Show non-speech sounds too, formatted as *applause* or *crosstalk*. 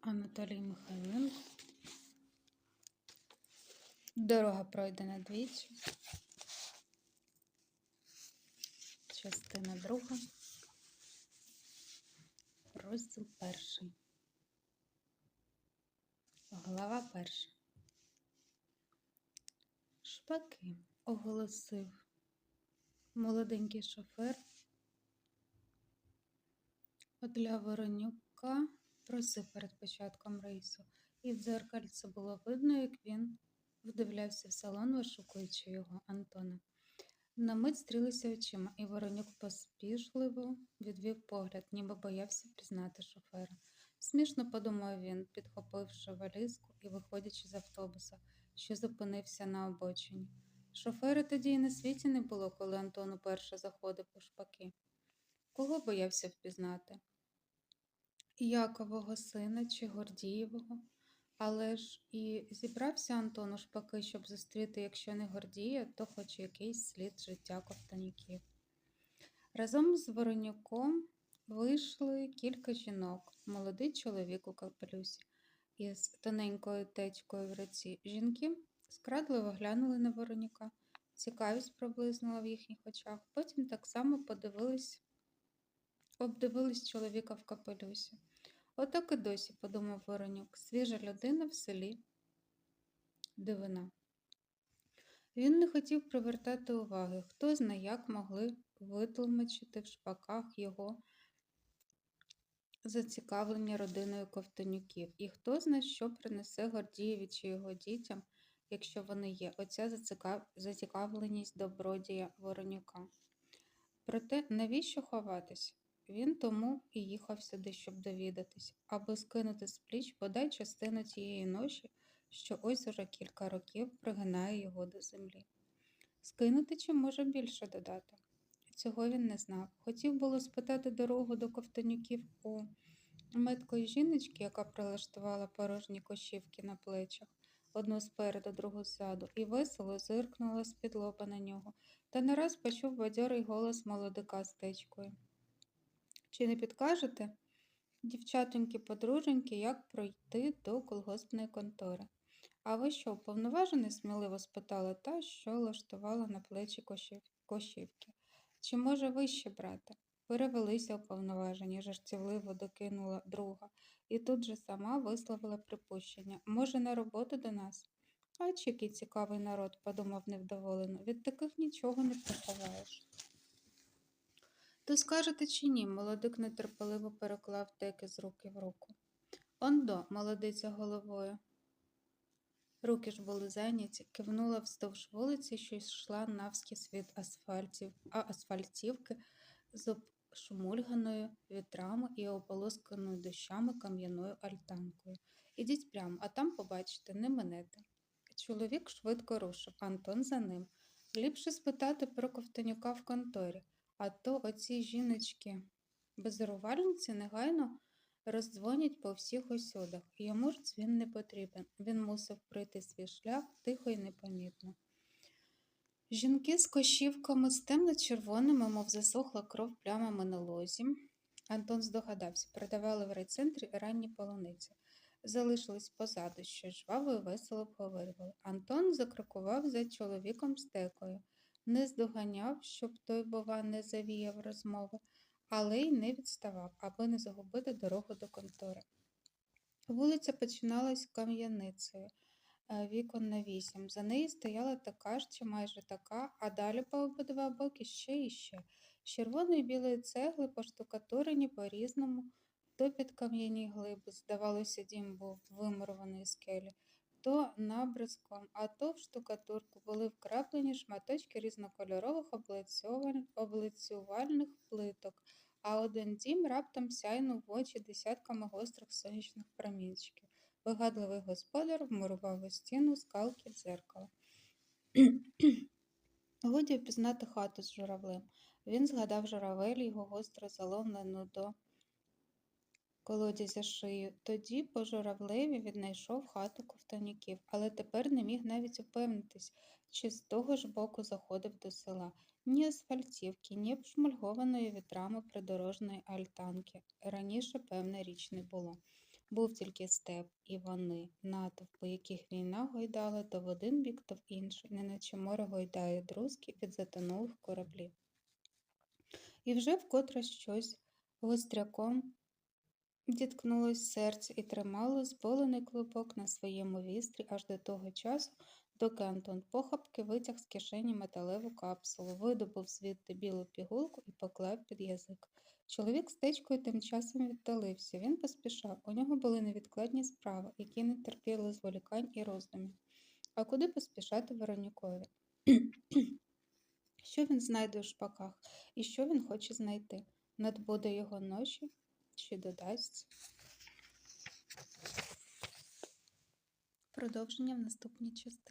Анатолій Михайлин. Дорога пройдена двічі. Частина друга. Розділ перший. Глава перша. Шпаки оголосив молоденький шофер. Для Воронюка просив перед початком рейсу, і в дзеркальце було видно, як він вдивлявся в салон, вишукуючи його Антона. На мить стрілися очима, і Воронюк поспішливо відвів погляд, ніби боявся впізнати шофера. Смішно подумав він, підхопивши валізку і виходячи з автобуса, що зупинився на обочині. Шофера тоді і на світі не було, коли Антон уперше заходив у шпаки. Кого боявся впізнати? Якового сина чи Гордієвого? Але ж і зібрався Антон у шпаки, щоб зустріти, якщо не Гордія, то хоч якийсь слід життя ковтанюків. Разом з Воронюком вийшли кілька жінок, молодий чоловік у капелюсі із тоненькою течкою в руці. Жінки скрадливо глянули на Воронюка, цікавість проблиснула в їхніх очах, потім так само подивились, обдивились чоловіка в капелюсі. Отак і досі, подумав Воронюк, свіжа людина в селі дивина. Він не хотів привертати уваги, хто зна як могли витлумачити в шпаках його зацікавлення родиною ковтонюків, і хто зна, що принесе Гордієві чи його дітям, якщо вони є, оця зацікав... зацікавленість добродія Воронюка. Проте навіщо ховатися? Він тому і їхав сюди, щоб довідатись, аби скинути з пліч бодай частину тієї ноші, що ось уже кілька років пригинає його до землі. Скинути чи може більше додати? Цього він не знав. Хотів було спитати дорогу до ковтанюків у меткої жіночки, яка прилаштувала порожні кошівки на плечах, одну спереду, другу ззаду, і весело зиркнула з-під лоба на нього, та нараз почув бадьорий голос молодика з течкою. Чи не підкажете, дівчатоньки подруженьки, як пройти до колгоспної контори? А ви що, уповноважений? сміливо спитала та, що лаштувала на плечі кошівки. Чи може вище, брате? Перевелися уповноважені, жартівливо докинула друга, і тут же сама висловила припущення. Може, на роботу до нас? Ач, який цікавий народ, подумав невдоволено, від таких нічого не приховаєш. То скажете чи ні? Молодик нетерпеливо переклав теки з руки в руку. Ондо, молодиця головою. Руки ж були зайняті, кивнула вздовж вулиці, що йшла навскіз від асфальтів, а асфальтівки з обшмульганою вітрами і ополосканою дощами кам'яною альтанкою. Ідіть прямо, а там, побачите, не минете. Чоловік швидко рушив, Антон за ним. Ліпше спитати про ковтанюка в конторі, а то оці жіночки безрувальниці негайно роздзвонять по всіх осюдах. Йому ж дзвін не потрібен. Він мусив пройти свій шлях тихо і непомітно. Жінки з кошівками з темно-червоними, мов засохла кров плямами на лозі. Антон здогадався, продавали в райцентрі ранні полуниці. Залишились позаду, що жваво і весело обговорювали. Антон закрокував за чоловіком стекою, не здоганяв, щоб той, бува, не завіяв розмови, але й не відставав, аби не загубити дорогу до контори. Вулиця починалась кам'яницею, е, вікон на вісім. За нею стояла така ж чи майже така, а далі по обидва боки ще і ще. З червоної білої цегли поштукатурені по-різному, то під кам'яні глиби, здавалося, дім був вимурований скелі, то набризком, а то в штукатурку були вкраплені шматочки різнокольорових облицювальних плиток, а один дім раптом сяйнув в очі десятками гострих сонячних промінчиків. Вигадливий господар вмурував у стіну скалки дзеркала. *clears throat* Годі впізнати хату з журавлем. Він згадав журавель, його гостро заломлену до колодязя шию. Тоді по журавлеві віднайшов хату ковтанюків, але тепер не міг навіть упевнитись, чи з того ж боку заходив до села. Ні асфальтівки, ні обшмульгованої вітрами придорожної альтанки. Раніше, певна річ, не було. Був тільки степ, і вони, натовпи, яких війна гойдала то в один бік, то в інший, неначе море гойдає друзки від затонулих кораблів. І вже вкотре щось гостряком діткнулось серце і тримало зболений клубок на своєму вістрі аж до того часу, доки Антон похапки витяг з кишені металеву капсулу, видобув звідти білу пігулку і поклав під язик. Чоловік з течкою тим часом віддалився. Він поспішав. У нього були невідкладні справи, які не терпіли зволікань і роздумів. А куди поспішати Веронікові? що він знайде у шпаках і що він хоче знайти? Надбуде його ночі чи додасть? Продовження в наступній частині.